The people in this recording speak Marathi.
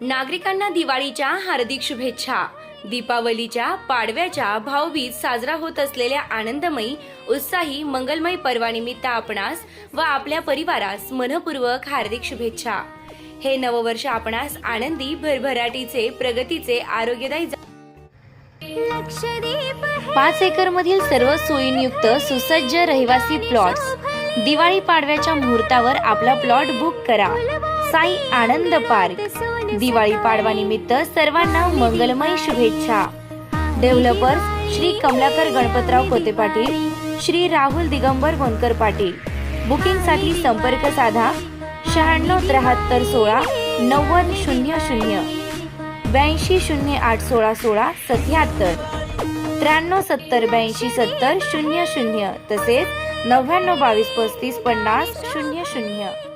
नागरिकांना दिवाळीच्या हार्दिक शुभेच्छा. दीपावलीच्या पाडव्याच्या भाऊबीज साजरा होत असलेल्या आनंदमयी उत्साही मंगलमय पर्वानिमित्त आपणास व आपल्या परिवारास मनपूर्वक हार्दिक शुभेच्छा. हे नववर्ष आपणास आनंदी भरभराटीचे प्रगतीचे आरोग्यदायी पाच एकर मधील सर्व सोयींयुक्त सुसज्ज रहिवासी प्लॉट्स दिवाळी पाडव्याच्या मुहूर्तावर आपला प्लॉट बुक करा. साई आनंद पार्क. दिवाळी पाडवा निमित्त सर्वांना मंगलमय शुभेच्छा. डेव्हलपर्स श्री कमलाकर गणपतराव कोते पाटील श्री राहुल दिगंबर गोंदकर पाटील. बुकिंगसाठी संपर्क साधा शहाण्णव त्र्याहत्तर सोळा नव्वद शून्य शून्य. ब्याऐंशी शून्य आठ सोळा सोळा सत्याहत्तर. त्र्याण्णव सत्तर ब्याऐंशी सत्तर शून्य शून्य तसेच नव्याण्णव बावीस पस्तीस पन्नास शून्य शून्य.